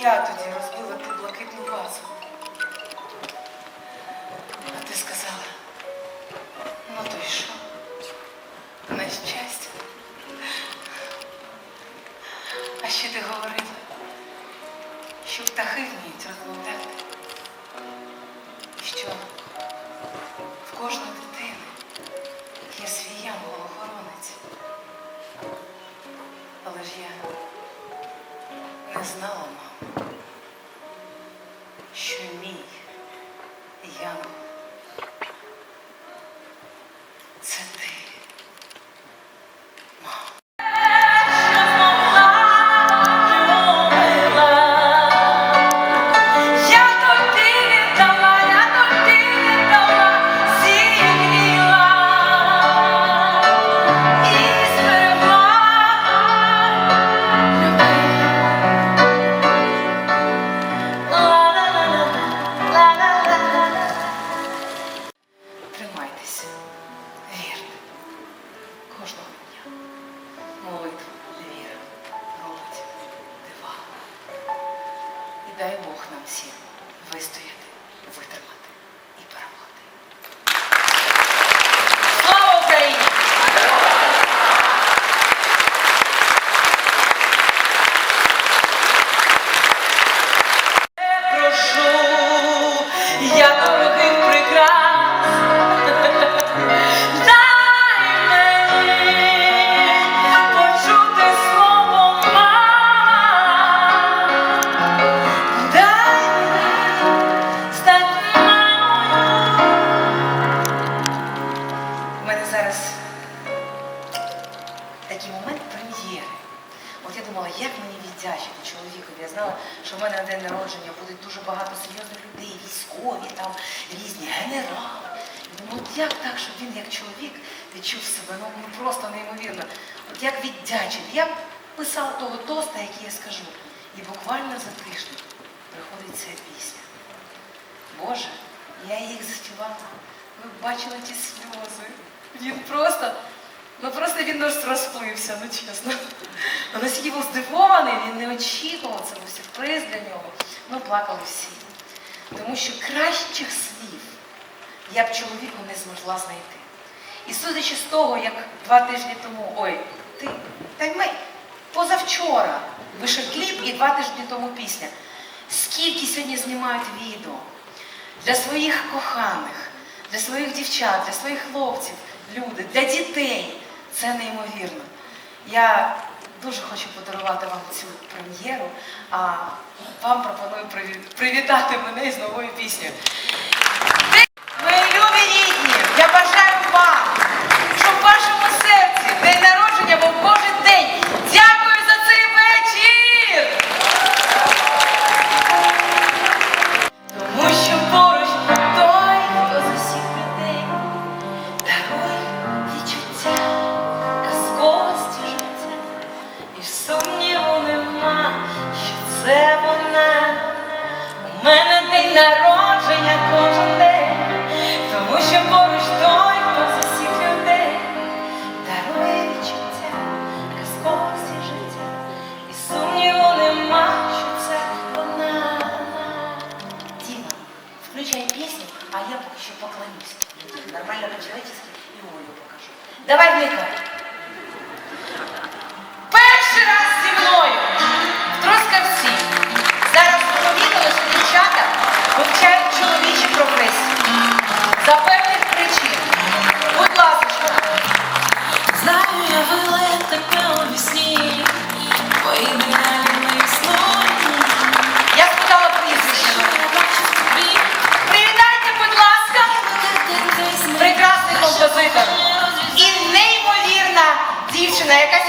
я тоді розбила ту блакитну вазу. А ти сказала, ну то й що? На щастя. А ще ти говорила, що птахи вміють розмовляти. Що? еще менее Молитва, віра робить дива. І дай Бог нам всім вистояти, витримати. Що в мене на день народження буде дуже багато серйозних людей, військові, там різні генерали. Ну як так, щоб він як чоловік відчув себе ну, ну просто неймовірно. От як віддячить. Я писала того тоста, який я скажу. І буквально за тиждень приходить ця пісня. Боже, я їх заспівала. Ви бачили ті сльози. Він просто, ну просто він розплився, ну чесно. Ну, Наскільки був здивований, він не очікував, це був сюрприз для нього. Ну, плакали всі. Тому що кращих слів я б чоловіку не змогла знайти. І судячи з того, як два тижні тому, ой, ти, та й ми позавчора вийшов кліп і два тижні тому пісня. Скільки сьогодні знімають відео для своїх коханих, для своїх дівчат, для своїх хлопців, люди, для дітей. Це неймовірно. Я дуже хочу подарувати вам цю прем'єру, а вам пропоную привітати мене з новою піснею. А я еще поклонюсь. Нормально по-человечески и Олю покажу. Давай вмикай. നേട്ടം